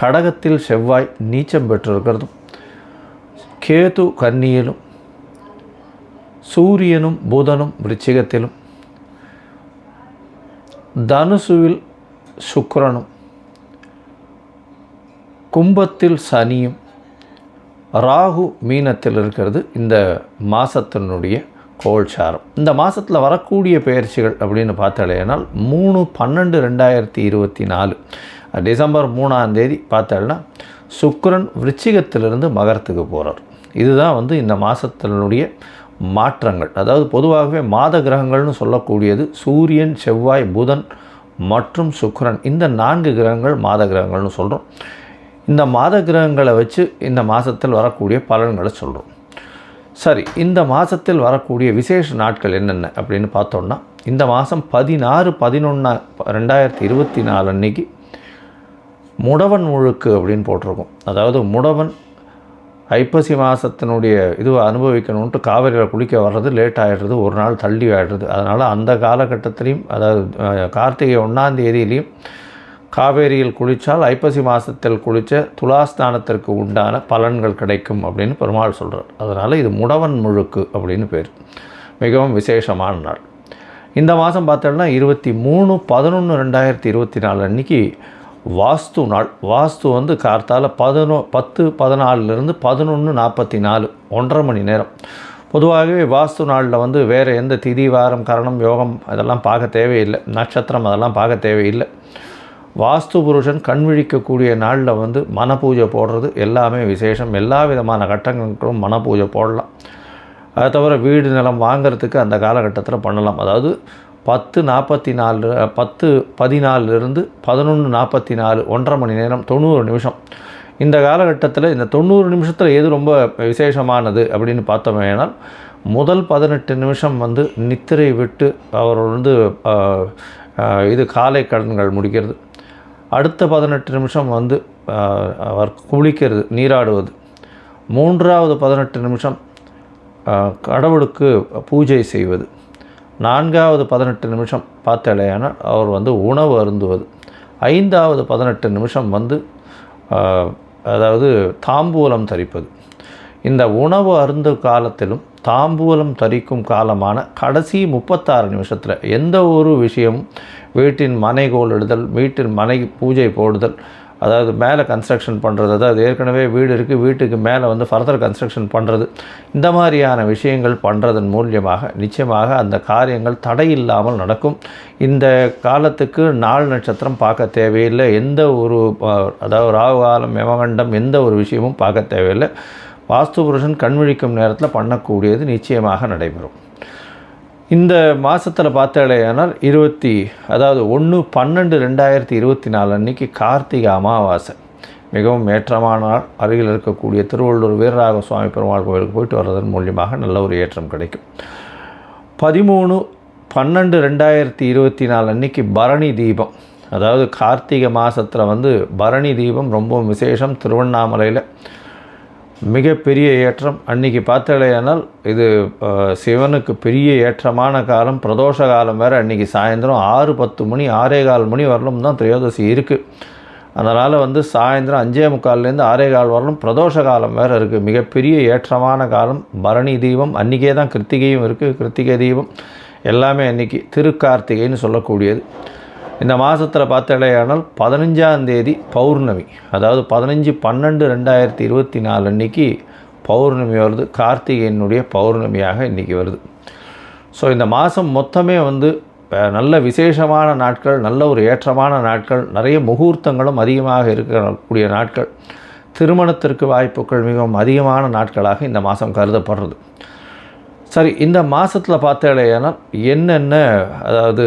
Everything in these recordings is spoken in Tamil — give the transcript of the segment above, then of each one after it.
கடகத்தில் செவ்வாய் நீச்சம் பெற்றிருக்கிறதும் கேது கன்னியிலும் சூரியனும் புதனும் விருச்சிகத்திலும் தனுசுவில் சுக்கரனும் கும்பத்தில் சனியும் ராகு மீனத்தில் இருக்கிறது இந்த மாதத்தினுடைய கோல்சாரம். இந்த மாதத்தில் வரக்கூடிய பயிற்சிகள் அப்படின்னு பார்த்தாலேனால் மூணு பன்னெண்டு ரெண்டாயிரத்தி இருபத்தி நாலு. டிசம்பர் மூணாம் தேதி பார்த்தால்னா சுக்கரன் விருச்சிகத்திலிருந்து மகரத்துக்கு போகிறார் இதுதான் வந்து இந்த மாதத்தினுடைய மாற்றங்கள். அதாவது பொதுவாகவே மாத கிரகங்கள்னு சொல்லக்கூடியது சூரியன் செவ்வாய் புதன் மற்றும் சுக்கரன். இந்த நான்கு கிரகங்கள் மாத கிரகங்கள்னு சொல்கிறோம் இந்த மாத கிரகங்களை வச்சு இந்த மாதத்தில் வரக்கூடிய பலன்களை சொல்கிறோம் சரி இந்த மாதத்தில் வரக்கூடிய விசேஷ நாட்கள் என்னென்ன அப்படின்னு பார்த்தோம்னா இந்த மாதம் பதினாறு பதினொன்று ரெண்டாயிரத்தி இருபத்தி நாலு அன்னைக்கு முடவன் முழுக்கு அப்படின்னு போட்டிருக்கும். அதாவது முடவன் ஐப்பசி மாதத்தினுடைய இதுவை அனுபவிக்கணுன்ட்டு காவிரியில் குளிக்க வர்றது லேட் ஆகிடுறது ஒரு நாள் தள்ளி ஆகிடுறது அதனால் அந்த காலகட்டத்திலையும் அதாவது கார்த்திகை ஒன்றாம் தேதியிலையும் காவேரியில் குளித்தால் ஐப்பசி மாதத்தில் குளித்த துலாஸ்தானத்திற்கு உண்டான பலன்கள் கிடைக்கும் அப்படின்னு பெருமாள் சொல்கிறார் அதனால் இது முடவன் முழுக்கு அப்படின்னு பேர். மிகவும் விசேஷமான நாள். இந்த மாதம் பார்த்தோம்னா இருபத்தி மூணு பதினொன்று ரெண்டாயிரத்தி இருபத்தி நாலு அன்றைக்கி வாஸ்து நாள். வாஸ்து வந்து கார்த்தால பதினோ பத்து பதினாலுலேருந்து பதினொன்று நாற்பத்தி நாலு ஒன்றரை மணி நேரம். பொதுவாகவே வாஸ்து நாளில் வந்து வேறு எந்த திதி வாரம் கரணம் யோகம் அதெல்லாம் பார்க்க தேவையில்லை. நட்சத்திரம் அதெல்லாம் பார்க்க தேவையில்லை. வாஸ்து புருஷன் கண் விழிக்கக்கூடிய நாளில் வந்து மன பூஜை போடுறது எல்லாமே விசேஷம். எல்லா விதமான கட்டங்களுக்கும் மன பூஜை போடலாம். அதை தவிர வீடு நிலம் வாங்குறதுக்கு அந்த காலகட்டத்தில் பண்ணலாம். அதாவது பத்து நாற்பத்தி நாலு பத்து பதினாலிருந்து பதினொன்று நாற்பத்தி நாலு ஒன்றரை மணி நேரம் தொண்ணூறு நிமிஷம். இந்த காலகட்டத்தில் இந்த தொண்ணூறு நிமிஷத்தில் எது ரொம்ப விசேஷமானது அப்படின்னு பார்த்தோமேனால் முதல் பதினெட்டு நிமிஷம் வந்து நித்திரை விட்டு அவர் வந்து இது காலை கடன்கள் முடிக்கிறது. அடுத்த பதினெட்டு நிமிஷம் வந்து அவர் குளிக்கிறது நீராடுவது. மூன்றாவது பதினெட்டு நிமிஷம் கடவுளுக்கு பூஜை செய்வது. நான்காவது பதினெட்டு நிமிஷம் பார்த்தலையானால் அவர் வந்து உணவு அருந்துவது. ஐந்தாவது பதினெட்டு நிமிஷம் வந்து அதாவது தாம்பூலம் தரிப்பது. இந்த உணவு அருந்து காலத்திலும் தாம்பூலம் தரிக்கும் காலமான கடைசி முப்பத்தாறு நிமிஷத்தில் எந்த ஒரு விஷயமும் வீட்டின் மனை கோலிடுதல் வீட்டின் மனை பூஜை போடுதல் அதாவது மேலே கன்ஸ்ட்ரக்ஷன் பண்ணுறது அதாவது ஏற்கனவே வீடு இருக்குது வீட்டுக்கு மேலே வந்து ஃபர்தர் கன்ஸ்ட்ரக்ஷன் பண்ணுறது இந்த மாதிரியான விஷயங்கள் பண்ணுறதன் மூலியமாக நிச்சயமாக அந்த காரியங்கள் தடை இல்லாமல் நடக்கும். இந்த காலத்துக்கு நாள் நட்சத்திரம் பார்க்க தேவையில்லை. எந்த ஒரு அதாவது ராகு காலம் யமகண்டம் எந்த ஒரு விஷயமும் பார்க்க தேவையில்லை. வாஸ்து புருஷன் கண்விழிக்கும் நேரத்தில் பண்ணக்கூடியது நிச்சயமாக நடைபெறும். இந்த மாதத்தில் பார்த்தாலேயானால் இருபத்தி அதாவது ஒன்று பன்னெண்டு ரெண்டாயிரத்தி இருபத்தி நாலு அன்னைக்கு கார்த்திகை அமாவாசை. மிகவும் ஏற்றமான நாள். அருகில் இருக்கக்கூடிய திருவள்ளூர் வீரராக சுவாமி பெருமாள் கோவிலுக்கு போயிட்டு வர்றதன் மூலியமாக நல்ல ஒரு ஏற்றம் கிடைக்கும். பதிமூணு பன்னெண்டு ரெண்டாயிரத்தி இருபத்தி நாலு அன்னைக்கு பரணி தீபம். அதாவது கார்த்திகை மாதத்தில் வந்து பரணி தீபம் ரொம்ப விசேஷம். திருவண்ணாமலையில் மிகப்பெரிய ஏற்றம் அன்றைக்கி பார்த்தலையானால் இது சிவனுக்கு பெரிய ஏற்றமான காலம் பிரதோஷ காலம் வேறு. அன்றைக்கி சாயந்தரம் ஆறு பத்து மணி ஆறே கால் மணி வரலும் தான் திரையோதசி இருக்குது அதனால் வந்து சாயந்தரம் அஞ்சே முக்கால்லேருந்து ஆறே கால் வரலும் பிரதோஷ காலம் வேறு இருக்குது மிகப்பெரிய ஏற்றமான காலம். பரணி தீபம் அன்றைக்கே தான் கிருத்திகையும் இருக்குது கிருத்திகை தீபம் எல்லாமே அன்றைக்கி திருக்கார்த்திகைன்னு சொல்லக்கூடியது. இந்த மாதத்தில் பார்த்தாலேயானால் பதினஞ்சாம் தேதி பௌர்ணமி. அதாவது பதினஞ்சு பன்னெண்டு ரெண்டாயிரத்தி இருபத்தி நாலு அன்னைக்கு பௌர்ணமி வருது. கார்த்திகையனுடைய பௌர்ணமியாக இன்றைக்கி வருது. ஸோ இந்த மாதம் மொத்தமே வந்து நல்ல விசேஷமான நாட்கள் நல்ல ஒரு ஏற்றமான நாட்கள் நிறைய முகூர்த்தங்களும் அதிகமாக இருக்கக்கூடிய நாட்கள். திருமணத்திற்கு வாய்ப்புகள் மிகவும் அதிகமான நாட்களாக இந்த மாதம் கருதப்படுறது. சரி இந்த மாதத்தில் பார்த்தாலேயானால் என்னென்ன அதாவது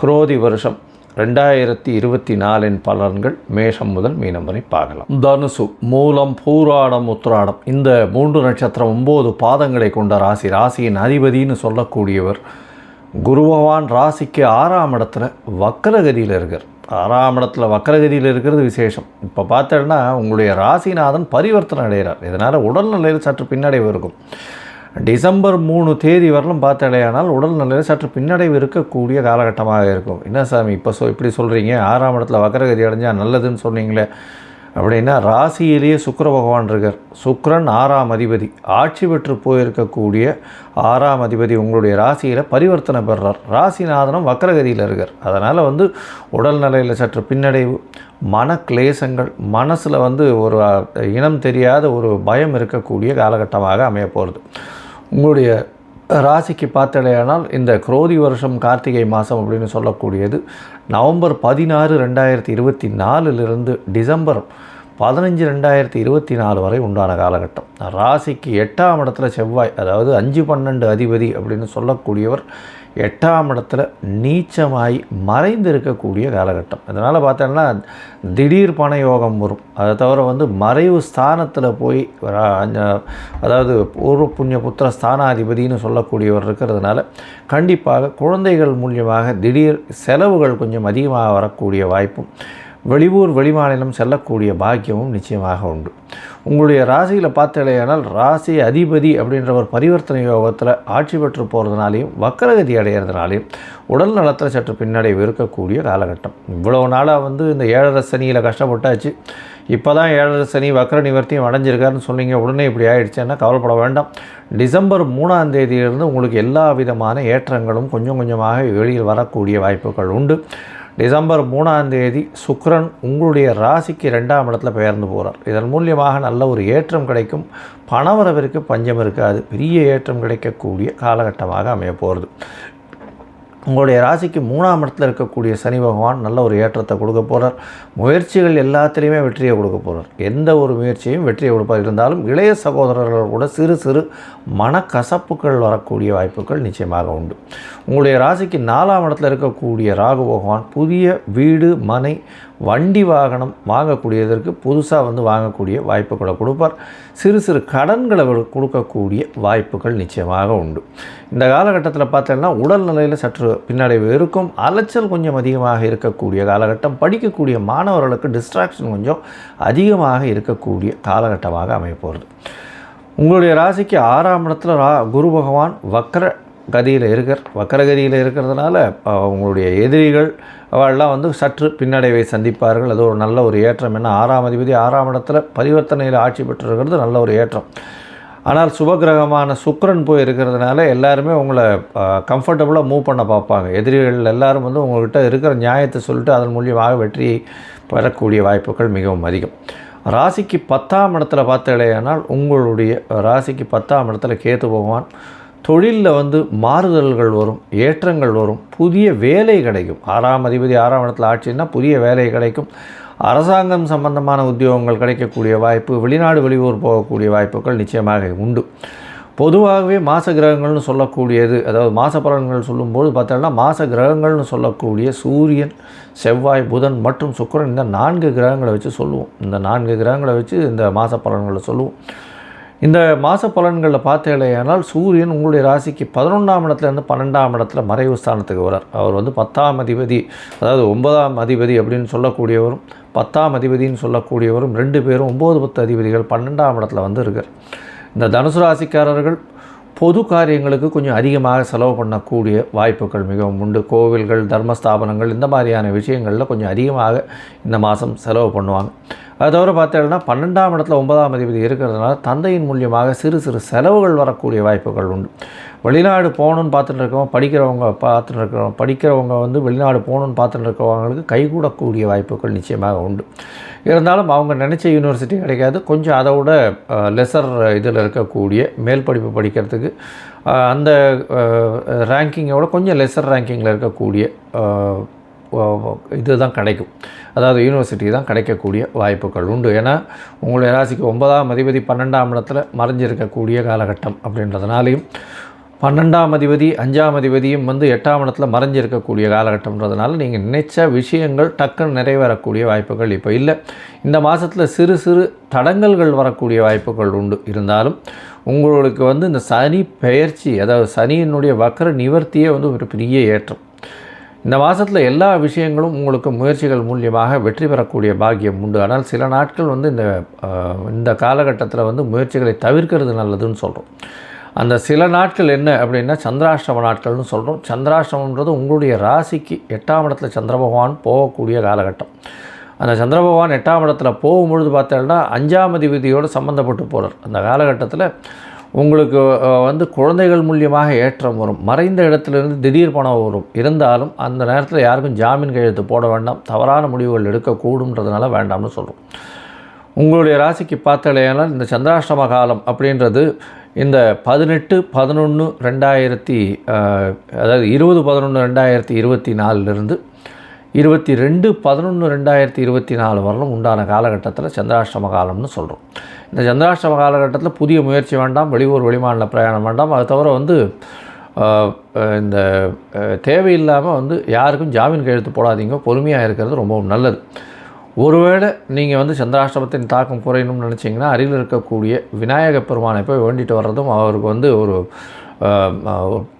குரோதி வருஷம் ரெண்டாயிரத்தி இருபத்தி நாலின் பலன்கள் மேஷம் முதல் மீனம் வரை பார்க்கலாம். தனுசு மூலம் பூராடம் உத்ராடம் இந்த மூன்று நட்சத்திரம் ஒம்பது பாதங்களை கொண்ட ராசி. ராசியின் அதிபதின்னு சொல்லக்கூடியவர் குரு பகவான் ராசிக்கு ஆறாம் இடத்துல வக்கரகதியில் இருக்கார். ஆறாம் இடத்துல வக்கரகதியில் இருக்கிறது விசேஷம். இப்போ பார்த்தோன்னா உங்களுடைய ராசிநாதன் பரிவர்த்தனை அடைகிறார். இதனால் உடல்நிலையில் சற்று பின்னடைவு இருக்கும். டிசம்பர் மூணு தேதி வரலும் பார்த்தடையானால் உடல் நிலையில் சற்று பின்னடைவு இருக்கக்கூடிய காலகட்டமாக இருக்கும். என்ன சாமி இப்போ சொ இப்படி சொல்கிறீங்க ஆறாம் இடத்துல வக்கரகதி அடைஞ்சால் நல்லதுன்னு சொன்னீங்களே. அப்படின்னா ராசியிலேயே சுக்கிர பகவான் இருக்கார். சுக்கிரன் ஆறாம் அதிபதி. ஆட்சி பெற்று போயிருக்கக்கூடிய ஆறாம் அதிபதி உங்களுடைய ராசியில் பரிவர்த்தனை பெறுறார் ராசிநாதனம் வக்கரகதியில் இருக்கார். அதனால் வந்து உடல் நிலையில் சற்று பின்னடைவு மன கிளேசங்கள் மனசில் வந்து ஒரு இனம் தெரியாத ஒரு பயம் இருக்கக்கூடிய காலகட்டமாக அமைய போகிறது உங்களுடைய ராசிக்கு பார்த்தடையானால் இந்த குரோதி வருஷம் கார்த்திகை மாதம் அப்படின்னு சொல்லக்கூடியது. நவம்பர் பதினாறு ரெண்டாயிரத்தி இருபத்தி நாலுலேருந்து டிசம்பர் பதினஞ்சு ரெண்டாயிரத்தி இருபத்தி நாலு வரை உண்டான காலகட்டம். ராசிக்கு எட்டாம் இடத்துல செவ்வாய் அதாவது அஞ்சு பன்னெண்டு அதிபதி அப்படின்னு சொல்லக்கூடியவர் எட்டாம் இடத்துல நீச்சமாகி மறைந்து இருக்கக்கூடிய காலகட்டம். இதனால் பார்த்தோன்னா திடீர் பண யோகம் வரும். அதை தவிர வந்து மறைவு ஸ்தானத்தில் போய் அஞ்ச- அதாவது பூர்வ புண்ணிய புத்திர ஸ்தானாதிபதினு சொல்லக்கூடியவர் இருக்கிறதுனால கண்டிப்பாக குழந்தைகள் மூலியமாக திடீர் செலவுகள் கொஞ்சம் அதிகமாக வரக்கூடிய வாய்ப்பும் வெளியூர் வெளிமாநிலம் செல்லக்கூடிய பாக்கியமும் நிச்சயமாக உண்டு. உங்களுடைய ராசியில் பார்த்தலையானால் ராசி அதிபதி அப்படின்ற ஒரு பரிவர்த்தனை யோகத்தில் ஆட்சி பெற்று போகிறதுனாலையும் வக்கரகதி அடைகிறதுனாலையும் உடல் நலத்தில் சற்று பின்னடைவு இருக்கக்கூடிய காலகட்டம். இவ்வளோ நாளாக வந்து இந்த ஏழரை சனியில் கஷ்டப்பட்டாச்சு. இப்போ தான் ஏழரை சனி வக்கர நிவர்த்தியும் அடைஞ்சிருக்காருன்னு சொன்னீங்க. உடனே இப்படி ஆகிடுச்சேன்னா கவலைப்பட வேண்டாம். டிசம்பர் மூணாம் தேதியிலிருந்து உங்களுக்கு எல்லா விதமான ஏற்றங்களும் கொஞ்சம் கொஞ்சமாக வெளியில் வரக்கூடிய வாய்ப்புகள் உண்டு. டிசம்பர் மூணாம் தேதி சுக்ரன் உங்களுடைய ராசிக்கு ரெண்டாம் இடத்துல பெயர்ந்து போகிறார். இதன் மூலியமாக நல்ல ஒரு ஏற்றம் கிடைக்கும். பணவரவிற்கு பஞ்சம் இருக்காது. பெரிய ஏற்றம் கிடைக்கக்கூடிய காலகட்டமாக அமைய போகிறது. உங்களுடைய ராசிக்கு மூணாம் இடத்துல இருக்கக்கூடிய சனி பகவான் நல்ல ஒரு ஏற்றத்தை கொடுக்க போகிறார் முயற்சிகள் எல்லாத்துலேயுமே வெற்றியை கொடுக்க போகிறார் எந்த ஒரு முயற்சியும் வெற்றியை கொடுப்பார். இருந்தாலும் இளைய சகோதரர்கள் கூட சிறு சிறு மனக்கசப்புகள் வரக்கூடிய வாய்ப்புகள் நிச்சயமாக உண்டு. உங்களுடைய ராசிக்கு நாலாம் இடத்துல இருக்கக்கூடிய ராகு பகவான் புதிய வீடு மனை வண்டி வாகனம் வாங்கக்கூடியதற்கு புதுசாக வந்து வாங்கக்கூடிய வாய்ப்புகளை கொடுப்பார். சிறு சிறு கடன்களை கொடுக்கக்கூடிய வாய்ப்புகள் நிச்சயமாக உண்டு. இந்த காலகட்டத்தில் பார்த்தோன்னா உடல்நிலையில் சற்று பின்னடைவு இருக்கும். அலைச்சல் கொஞ்சம் அதிகமாக இருக்கக்கூடிய காலகட்டம் படிக்கக்கூடிய மாணவர்களுக்கு டிஸ்ட்ராக்ஷன் கொஞ்சம் அதிகமாக இருக்கக்கூடிய காலகட்டமாக அமைய போகிறது உங்களுடைய ராசிக்கு ஆறாம் இடத்துல ரா குரு பகவான் வக்ர கதியில் இருக்கிற வக்கரகதியில் இருக்கிறதுனால அவங்களுடைய உங்களுடைய எதிரிகள் அவெல்லாம் வந்து சற்று பின்னடைவை சந்திப்பார்கள். அது ஒரு நல்ல ஒரு ஏற்றம். என்ன ஆறாம் அதிபதி ஆறாம் இடத்துல பரிவர்த்தனையில் ஆட்சி பெற்றிருக்கிறது நல்ல ஒரு ஏற்றம். ஆனால் சுபகிரகமான சுக்கரன் போய் இருக்கிறதுனால எல்லாருமே உங்களை கம்ஃபர்டபுளாக மூவ் பண்ண பார்ப்பாங்க. எதிரிகள் எல்லாரும் வந்து உங்கள்கிட்ட இருக்கிற நியாயத்தை சொல்லிட்டு அதன் மூலியமாக வெற்றியை பெறக்கூடிய வாய்ப்புகள் மிகவும் அதிகம். ராசிக்கு பத்தாம் இடத்துல பார்த்தீங்களேயானால் உங்களுடைய ராசிக்கு பத்தாம் இடத்துல கேத்து பகவான் தொழிலில் வந்து மாறுதல்கள் வரும் ஏற்றங்கள் வரும் புதிய வேலை கிடைக்கும். ஆறாம் அதிபதி ஆறாம் இடத்துல ஆட்சின்னா புதிய வேலை கிடைக்கும். அரசாங்கம் சம்பந்தமான உத்தியோகங்கள் கிடைக்கக்கூடிய வாய்ப்பு வெளிநாடு வெளியூர் போகக்கூடிய வாய்ப்புகள் நிச்சயமாக உண்டு. பொதுவாகவே மாச கிரகங்கள்னு சொல்லக்கூடியது அதாவது மாச பலன்கள் சொல்லும்போது பார்த்தோம்னா மாச கிரகங்கள்னு சொல்லக்கூடிய சூரியன் செவ்வாய் புதன் மற்றும் சுக்கரன் இந்த நான்கு கிரகங்களை வச்சு சொல்லுவோம். இந்த நான்கு கிரகங்களை வச்சு இந்த மாச பலன்களை சொல்லுவோம். இந்த மாத பலன்களில் பார்த்தீங்களேயானால் சூரியன் உங்களுடைய ராசிக்கு பதினொன்றாம் இடத்துலேருந்து பன்னெண்டாம் இடத்துல மறைவு ஸ்தானத்துக்கு வரார் அவர் வந்து பத்தாம் அதிபதி அதாவது ஒன்பதாம் அதிபதி அப்படின்னு சொல்லக்கூடியவரும் பத்தாம் அதிபதின்னு சொல்லக்கூடியவரும் ரெண்டு பேரும் ஒம்பது பத்து அதிபதிகள் பன்னெண்டாம் இடத்துல வந்து இருக்கார். இந்த தனுசு ராசிக்காரர்கள் பொது காரியங்களுக்கு கொஞ்சம் அதிகமாக செலவு பண்ணக்கூடிய வாய்ப்புகள் மிகவும் உண்டு. கோவில்கள் தர்மஸ்தாபனங்கள் இந்த மாதிரியான விஷயங்களில் கொஞ்சம் அதிகமாக இந்த மாதம் செலவு பண்ணுவாங்க. அது தவிர பார்த்தீங்கன்னா பன்னெண்டாம் இடத்துல ஒன்பதாம் அதிபதி இருக்கிறதுனால தந்தையின் மூலியமாக சிறு சிறு செலவுகள் வரக்கூடிய வாய்ப்புகள் உண்டு. வெளிநாடு போகணுன்னு பார்த்துட்டு இருக்கவங்க படிக்கிறவங்க பார்த்துட்டு இருக்கிறவங்க படிக்கிறவங்க வந்து வெளிநாடு போகணுன்னு பார்த்துட்டு இருக்கிறவங்களுக்கு கைகூடக்கூடிய வாய்ப்புகள் நிச்சயமாக உண்டு. இருந்தாலும் அவங்க நினச்ச யூனிவர்சிட்டி கிடைக்காது. கொஞ்சம் அதை விட லெசர் இதில் இருக்கக்கூடிய மேல் படிப்பு படிக்கிறதுக்கு அந்த ரேங்கிங்கை விட கொஞ்சம் லெசர் ரேங்கிங்கில் இருக்கக்கூடிய இதுதான் கிடைக்கும். அதாவது யூனிவர்சிட்டி தான் கிடைக்கக்கூடிய வாய்ப்புகள் உண்டு. ஏன்னா உங்களுடைய ராசிக்கு ஒன்பதாம் அதிபதி பன்னெண்டாம் இடத்துல மறைஞ்சிருக்கக்கூடிய காலகட்டம் அப்படின்றதுனாலையும் பன்னெண்டாம் அதிபதி அஞ்சாம் அதிபதியும் வந்து எட்டாம் இடத்துல மறைஞ்சிருக்கக்கூடிய காலகட்டம்ன்றதுனால நீங்கள் நினைச்ச விஷயங்கள் டக்குன்னு நிறைவேறக்கூடிய வாய்ப்புகள் இப்போ இல்லை. இந்த மாதத்தில் சிறு சிறு தடங்கல்கள் வரக்கூடிய வாய்ப்புகள் உண்டு. இருந்தாலும் உங்களுக்கு வந்து இந்த சனி பெயர்ச்சி அதாவது சனியினுடைய வக்கர நிவர்த்தியே வந்து ஒரு பெரிய ஏற்றம். இந்த மாதத்தில் எல்லா விஷயங்களும் உங்களுக்கு முயற்சிகள் மூலியமாக வெற்றி பெறக்கூடிய பாக்கியம் உண்டு. ஆனால் சில நாட்கள் வந்து இந்த இந்த காலகட்டத்தில் வந்து முயற்சிகளை தவிர்க்கிறது நல்லதுன்னு சொல்கிறோம் அந்த சில நாட்கள் என்ன அப்படின்னா சந்திராஷ்டம நாட்கள்னு சொல்கிறோம் சந்திராஷ்டமன்றது உங்களுடைய ராசிக்கு எட்டாம் இடத்துல சந்திர பகவான் போகக்கூடிய காலகட்டம். அந்த சந்திர பகவான் எட்டாம் இடத்துல போகும்பொழுது பார்த்தோம்னா அஞ்சாம் அதிபதியோடு சம்மந்தப்பட்டு போகிறார் அந்த காலகட்டத்தில் உங்களுக்கு வந்து குழந்தைகள் மூலியமாக ஏற்றம் வரும். மறைந்த இடத்துலேருந்து திடீர் பணம் வரும். இருந்தாலும் அந்த நேரத்தில் யாருக்கும் ஜாமீன் கையெழுத்து போட வேண்டாம். தவறான முடிவுகள் எடுக்கக்கூடும்ன்றதுனால வேண்டாம்னு சொல்கிறோம் உங்களுடைய ராசிக்கு பார்த்தலையானால் இந்த சந்திராஷ்டம காலம் அப்படின்றது இந்த பதினெட்டு பதினொன்று ரெண்டாயிரத்தி அதாவது இருபது பதினொன்று ரெண்டாயிரத்தி இருபத்தி நாலுலேருந்து இருபத்தி ரெண்டு பதினொன்று ரெண்டாயிரத்தி இருபத்தி நாலு வரலும் உண்டான காலகட்டத்தில் சந்திராஷ்டம காலம்னு சொல்கிறோம் இந்த சந்திராஷ்டம காலகட்டத்தில் புதிய முயற்சி வேண்டாம் வெளியூர் வெளிமாநில பிரயாணம் வேண்டாம். அது தவிர வந்து இந்த தேவையில்லாமல் வந்து யாருக்கும் ஜாமீன் கையெழுத்து போடாதீங்க. பொறுமையாக இருக்கிறது ரொம்பவும் நல்லது. ஒருவேளை நீங்கள் வந்து சந்திராஷ்டமத்தின் தாக்கம் குறையணும்னு நினச்சிங்கன்னா அருகில் இருக்கக்கூடிய விநாயக பெருமானை போய் வேண்டிட்டு வர்றதும் அவருக்கு வந்து ஒரு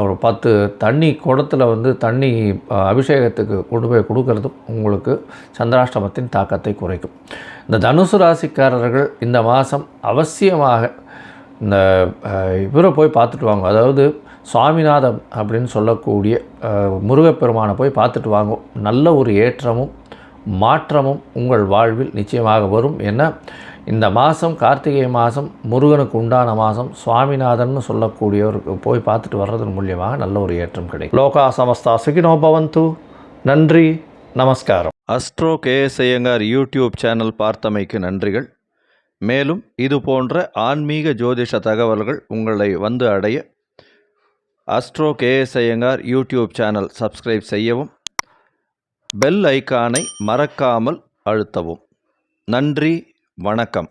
ஒரு பத்து தண்ணி குடத்தில் வந்து தண்ணி அபிஷேகத்துக்கு கொண்டு போய் கொடுக்கறதும் உங்களுக்கு சந்திராஷ்டமத்தின் தாக்கத்தை குறைக்கும். இந்த தனுசு ராசிக்காரர்கள் இந்த மாதம் அவசியமாக இந்த இவரை போய் பார்த்துட்டு வாங்க. அதாவது சுவாமிநாதன் அப்படின்னு சொல்லக்கூடிய முருகப்பெருமானை போய் பார்த்துட்டு வாங்க. நல்ல ஒரு ஏற்றமும் மாற்றமும் உங்கள் வாழ்வில் நிச்சயமாக வரும். ஏன்னா இந்த மாதம் கார்த்திகை மாதம் முருகனுக்கு உண்டான மாதம் சுவாமிநாதன் சொல்லக்கூடியவருக்கு போய் பார்த்துட்டு வர்றதன் மூலியமாக நல்ல ஒரு ஏற்றம் கிடைக்கும். லோகா சமஸ்தா சுகினோ பவந்து. நன்றி நமஸ்காரம். Astro KS Iyengar YouTube channel பார்த்தமைக்கு நன்றிகள். மேலும் இது போன்ற ஆன்மீக ஜோதிஷ தகவல்கள் உங்களை வந்து அடைய astro KS Iyengar YouTube channel subscribe செய்யவும் பெல் ஐக்கானை மறக்காமல் அழுத்தவும். நன்றி வணக்கம்.